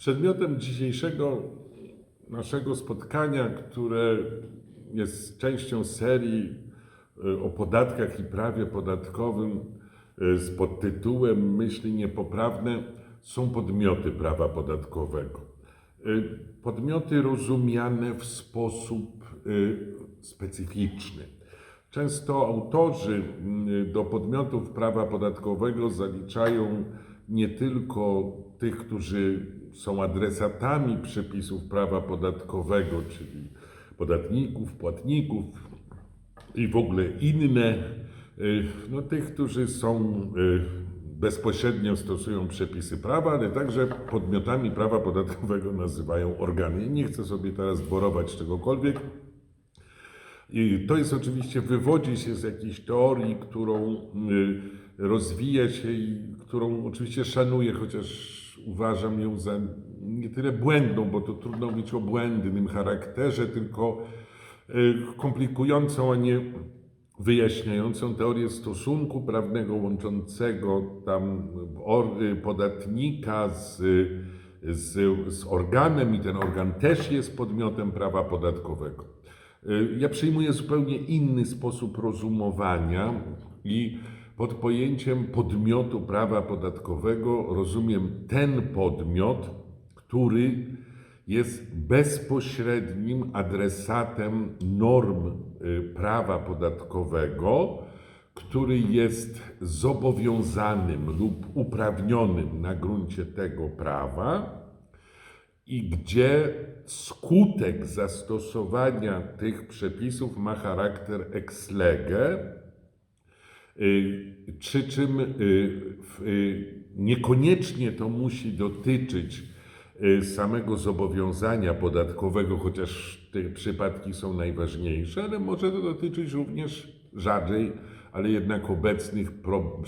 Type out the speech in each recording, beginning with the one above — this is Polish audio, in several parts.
Przedmiotem dzisiejszego naszego spotkania, które jest częścią serii y, o podatkach i prawie podatkowym y, z podtytułem Myśli niepoprawne, są podmioty prawa podatkowego. Y, Podmioty rozumiane w sposób specyficzny. Często autorzy do podmiotów prawa podatkowego zaliczają nie tylko tych, którzy są adresatami przepisów prawa podatkowego, czyli podatników, płatników i w ogóle inne, y, no tych, którzy są y, bezpośrednio stosują przepisy prawa, ale także podmiotami prawa podatkowego nazywają organy. Nie chcę sobie teraz dworować czegokolwiek. I to jest oczywiście, wywodzi się z jakiejś teorii, którą y, rozwija się i którą oczywiście szanuję, chociaż uważam ją za nie tyle błędną, bo to trudno mówić o błędnym charakterze, tylko y, komplikującą, a nie wyjaśniającą teorię stosunku prawnego łączącego tam podatnika z, z, z organem i ten organ też jest podmiotem prawa podatkowego. Y, Ja przyjmuję zupełnie inny sposób rozumowania i pod pojęciem podmiotu prawa podatkowego rozumiem ten podmiot, który jest bezpośrednim adresatem norm y, prawa podatkowego, który jest zobowiązanym lub uprawnionym na gruncie tego prawa i gdzie skutek zastosowania tych przepisów ma charakter ex lege, y, przy czym y, y, niekoniecznie to musi dotyczyć samego zobowiązania podatkowego, chociaż te przypadki są najważniejsze, ale może to dotyczyć również rzadziej, ale jednak obecnych pro,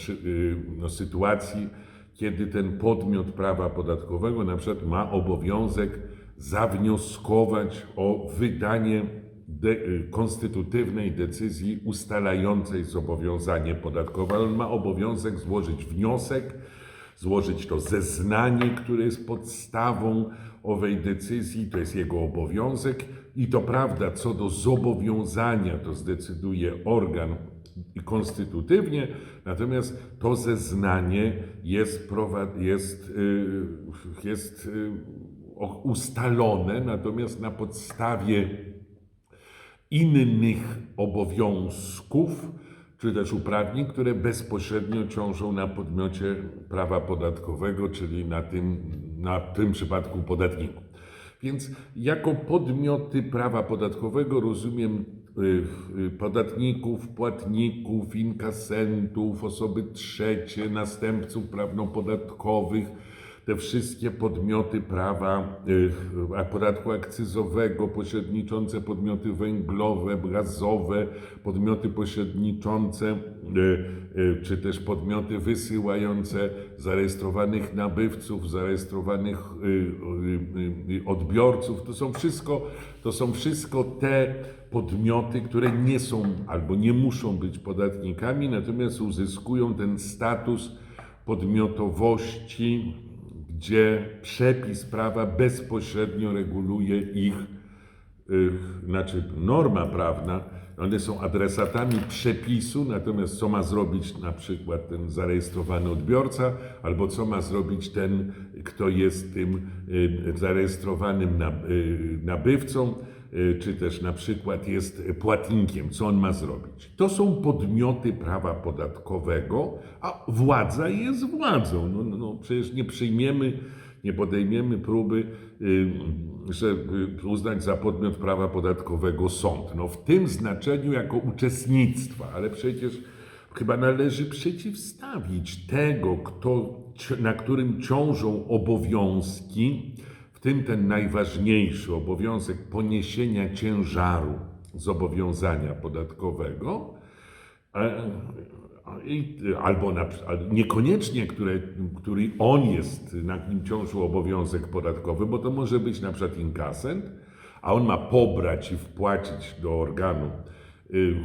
no, sytuacji, kiedy ten podmiot prawa podatkowego na przykład ma obowiązek zawnioskować o wydanie de, y, konstytutywnej decyzji ustalającej zobowiązanie podatkowe. On ma obowiązek złożyć wniosek, złożyć to zeznanie, które jest podstawą owej decyzji, to jest jego obowiązek. I to prawda, co do zobowiązania, to zdecyduje organ konstytutywnie, natomiast to zeznanie jest, jest, y, jest y, ustalone, natomiast na podstawie innych obowiązków, czy też uprawnień, które bezpośrednio ciążą na podmiocie prawa podatkowego, czyli na tym, na tym przypadku podatniku. Więc jako podmioty prawa podatkowego rozumiem podatników, płatników, inkasentów, osoby trzecie, następców prawnopodatkowych, te wszystkie podmioty prawa y, podatku akcyzowego, pośredniczące podmioty węglowe, gazowe, podmioty pośredniczące, y, y, czy też podmioty wysyłające zarejestrowanych nabywców, zarejestrowanych odbiorców. To są wszystko, to są wszystko te podmioty, które nie są albo nie muszą być podatnikami, natomiast uzyskują ten status podmiotowości, gdzie przepis prawa bezpośrednio reguluje ich, y, znaczy norma prawna, one są adresatami przepisu, natomiast co ma zrobić na przykład ten zarejestrowany odbiorca, albo co ma zrobić ten, kto jest tym y, zarejestrowanym y, nabywcą, czy też na przykład jest płatnikiem, co on ma zrobić. To są podmioty prawa podatkowego, a władza jest władzą. No, no, no, przecież nie przyjmiemy, nie podejmiemy próby, y, żeby uznać za podmiot prawa podatkowego sąd. No, w tym znaczeniu jako uczestnictwa, ale przecież chyba należy przeciwstawić tego, kto, na którym ciążą obowiązki, tym ten najważniejszy obowiązek poniesienia ciężaru zobowiązania podatkowego, e, albo na, niekoniecznie, które, który on jest, nad nim ciążył obowiązek podatkowy, bo to może być na przykład inkasent, a on ma pobrać i wpłacić do organu y,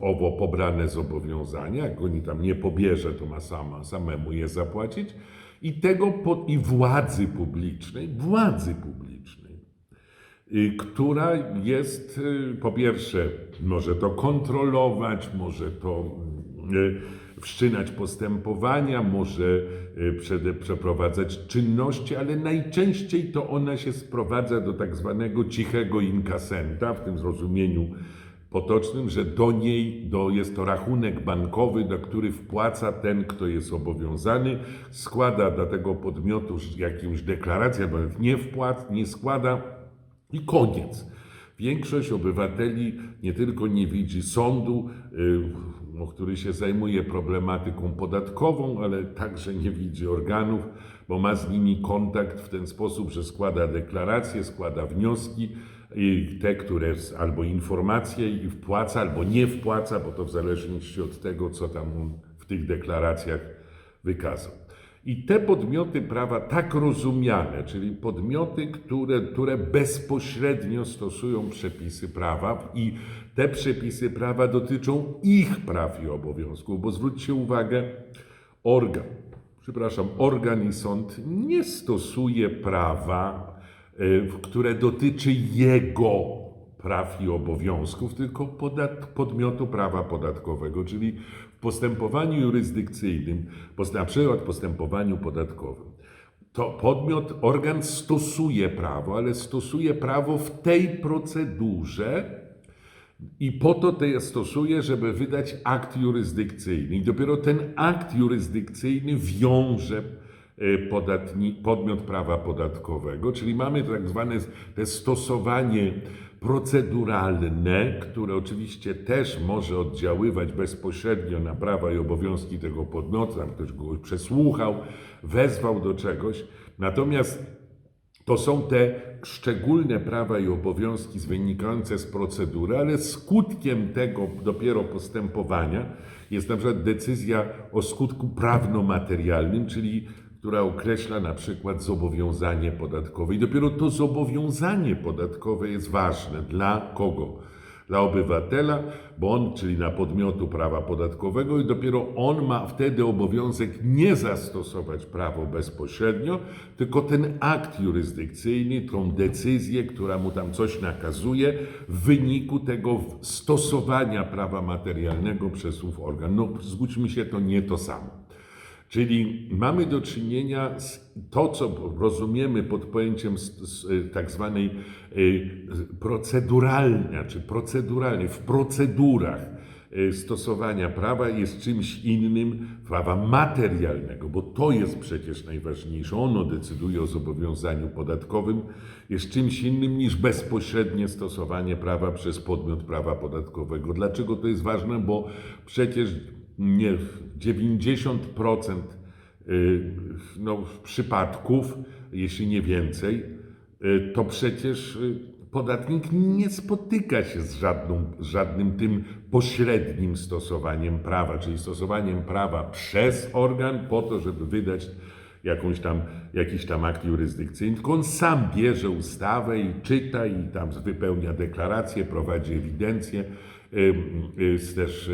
owo pobrane zobowiązania. Jak oni tam nie pobierze, to ma sama, samemu je zapłacić. I tego i władzy publicznej, władzy publicznej, y, która jest y, po pierwsze może to kontrolować, może to y, wszczynać postępowania, może przeprowadzać czynności, ale najczęściej to ona się sprowadza do tak zwanego cichego inkasenta, w tym zrozumieniu potocznym, że do niej do, jest to rachunek bankowy, na który wpłaca ten, kto jest obowiązany, składa dla tego podmiotu jakąś deklarację, bo nie wpłat, nie składa i koniec. Większość obywateli nie tylko nie widzi sądu, y, no, który się zajmuje problematyką podatkową, ale także nie widzi organów, bo ma z nimi kontakt w ten sposób, że składa deklaracje, składa wnioski, i te, które albo informacje i wpłaca, albo nie wpłaca, bo to w zależności od tego, co tam on w tych deklaracjach wykazał. I te podmioty prawa tak rozumiane, czyli podmioty, które, które bezpośrednio stosują przepisy prawa i te przepisy prawa dotyczą ich praw i obowiązków, bo zwróćcie uwagę, organ, przepraszam, organ i sąd nie stosuje prawa, które dotyczy jego praw i obowiązków, tylko podat, podmiotu prawa podatkowego, czyli w postępowaniu jurysdykcyjnym, na przykład w postępowaniu podatkowym. To podmiot, organ stosuje prawo, ale stosuje prawo w tej procedurze, i po to je stosuje, żeby wydać akt jurysdykcyjny. I dopiero ten akt jurysdykcyjny wiąże podatni, podmiot prawa podatkowego, czyli mamy tak zwane te stosowanie proceduralne, które oczywiście też może oddziaływać bezpośrednio na prawa i obowiązki tego podmiotu, ktoś go przesłuchał, wezwał do czegoś. Natomiast to są te szczególne prawa i obowiązki wynikające z procedury, ale skutkiem tego dopiero postępowania jest na przykład decyzja o skutku prawno-materialnym, czyli która określa na przykład zobowiązanie podatkowe. I dopiero to zobowiązanie podatkowe jest ważne. Dla kogo? Dla obywatela, bo on, czyli na podmiotu prawa podatkowego, i dopiero on ma wtedy obowiązek nie zastosować prawo bezpośrednio, tylko ten akt jurysdykcyjny, tą decyzję, która mu tam coś nakazuje, w wyniku tego stosowania prawa materialnego przez ów organ. No, zgódźmy się, to nie to samo. Czyli mamy do czynienia z to, co rozumiemy pod pojęciem tak zwanej y, proceduralnej, czy proceduralnej, w procedurach y, stosowania prawa jest czymś innym prawa materialnego, bo to jest przecież najważniejsze. Ono decyduje o zobowiązaniu podatkowym, jest czymś innym niż bezpośrednie stosowanie prawa przez podmiot prawa podatkowego. Dlaczego to jest ważne? Bo przecież nie 90% y, no, przypadków, jeśli nie więcej, y, to przecież y, podatnik nie spotyka się z, żadną, żadnym tym pośrednim stosowaniem prawa, czyli stosowaniem prawa przez organ po to, żeby wydać jakąś tam, jakiś tam akt jurysdykcyjny, tylko on sam bierze ustawę i czyta i tam wypełnia deklarację, prowadzi ewidencję, też y,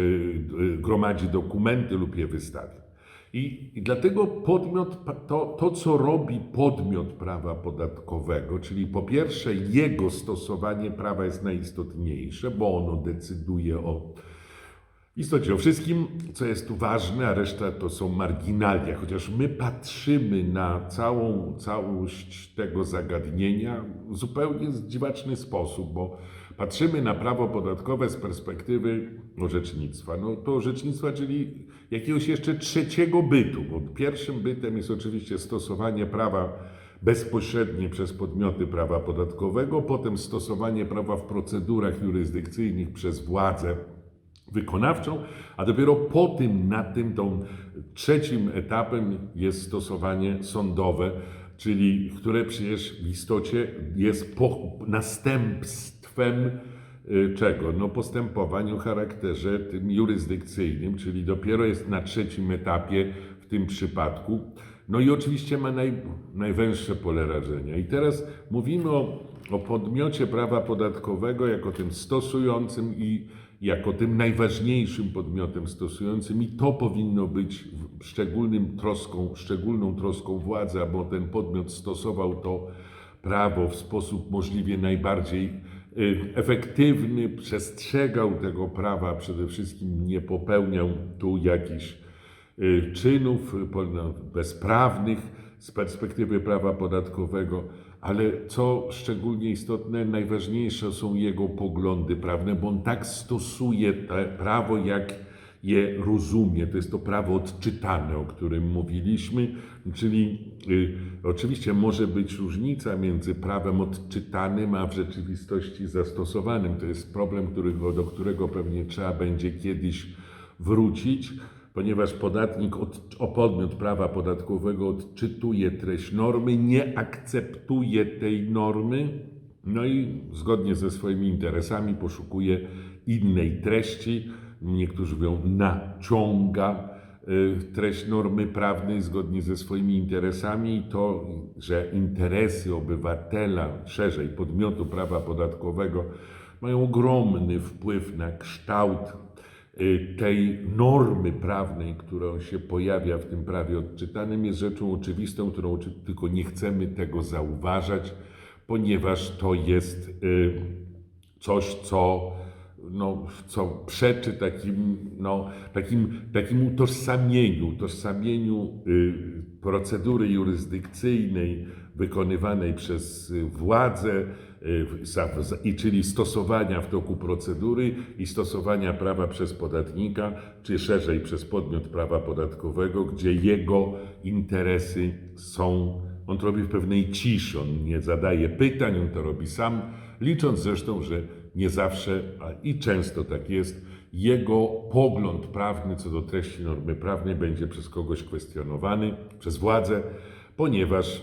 y, gromadzi dokumenty lub je wystawia. I, I dlatego podmiot, to, to, co robi podmiot prawa podatkowego, czyli po pierwsze jego stosowanie prawa jest najistotniejsze, bo ono decyduje o istocie o wszystkim, co jest tu ważne, a reszta to są marginalia. Chociaż my patrzymy na całą całość tego zagadnienia w zupełnie dziwaczny sposób, bo patrzymy na prawo podatkowe z perspektywy orzecznictwa. No to orzecznictwa, czyli jakiegoś jeszcze trzeciego bytu, bo pierwszym bytem jest oczywiście stosowanie prawa bezpośrednie przez podmioty prawa podatkowego, potem stosowanie prawa w procedurach jurysdykcyjnych przez władzę wykonawczą, a dopiero po tym, na tym, tą trzecim etapem jest stosowanie sądowe, czyli które przecież w istocie jest po, następstwem y, czego? No postępowań o charakterze tym jurysdykcyjnym, czyli dopiero jest na trzecim etapie w tym przypadku. No i oczywiście ma naj, najwęższe pole rażenia. I teraz mówimy o, o podmiocie prawa podatkowego jako tym stosującym i, jako tym najważniejszym podmiotem stosującym i to powinno być szczególnym troską, szczególną troską władzy, aby ten podmiot stosował to prawo w sposób możliwie najbardziej efektywny, przestrzegał tego prawa, przede wszystkim nie popełniał tu jakichś y, czynów y, no, bezprawnych z perspektywy prawa podatkowego, ale co szczególnie istotne, najważniejsze są jego poglądy prawne, bo on tak stosuje prawo, jak je rozumie. To jest to prawo odczytane, o którym mówiliśmy, czyli y, oczywiście może być różnica między prawem odczytanym, a w rzeczywistości zastosowanym. To jest problem, którego, do którego pewnie trzeba będzie kiedyś wrócić, ponieważ podatnik, od, o podmiot prawa podatkowego odczytuje treść normy, nie akceptuje tej normy, no i zgodnie ze swoimi interesami poszukuje innej treści. Niektórzy mówią naciąga y, treść normy prawnej zgodnie ze swoimi interesami. I to, że interesy obywatela, szerzej podmiotu prawa podatkowego mają ogromny wpływ na kształt y, tej normy prawnej, która się pojawia w tym prawie odczytanym, jest rzeczą oczywistą, którą tylko nie chcemy tego zauważać, ponieważ to jest y, coś, co, no, co przeczy takim, no, takim, takim utożsamieniu, utożsamieniu y, procedury jurysdykcyjnej wykonywanej przez władzę, y, i czyli stosowania w toku procedury i stosowania prawa przez podatnika, czy szerzej przez podmiot prawa podatkowego, gdzie jego interesy są, on to robi w pewnej ciszy, on nie zadaje pytań, on to robi sam, licząc zresztą, że nie zawsze, a i często tak jest, jego pogląd prawny co do treści normy prawnej będzie przez kogoś kwestionowany, przez władzę, ponieważ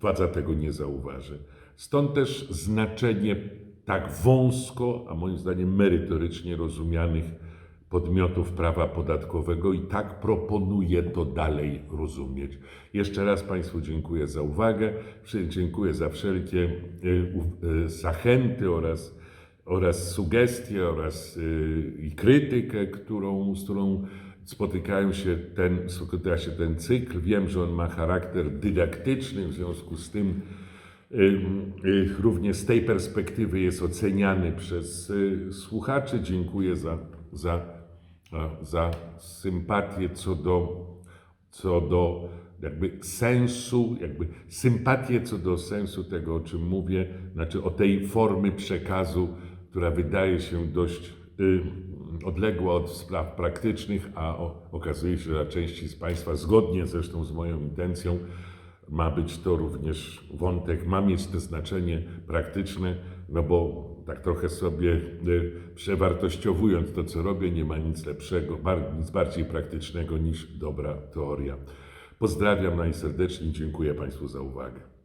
władza tego nie zauważy. Stąd też znaczenie tak wąsko, a moim zdaniem merytorycznie rozumianych podmiotów prawa podatkowego i tak proponuję to dalej rozumieć. Jeszcze raz Państwu dziękuję za uwagę, dziękuję za wszelkie y, y, zachęty oraz, oraz sugestie oraz y, i krytykę, którą, z którą spotykają się ten, spotyka się ten cykl. Wiem, że on ma charakter dydaktyczny, w związku z tym Ym, y, Również z tej perspektywy jest oceniany przez y, słuchaczy. Dziękuję za, za, za sympatię co do, co do jakby sensu, jakby sympatię co do sensu tego, o czym mówię, znaczy o tej formy przekazu, która wydaje się dość y, odległa od spraw praktycznych, a okazuje się, że dla części z Państwa, zgodnie zresztą z moją intencją, ma być to również wątek, ma mieć to znaczenie praktyczne, no bo tak trochę sobie y, przewartościowując to, co robię, nie ma nic lepszego, nic bardziej praktycznego niż dobra teoria. Pozdrawiam najserdeczniej, dziękuję Państwu za uwagę.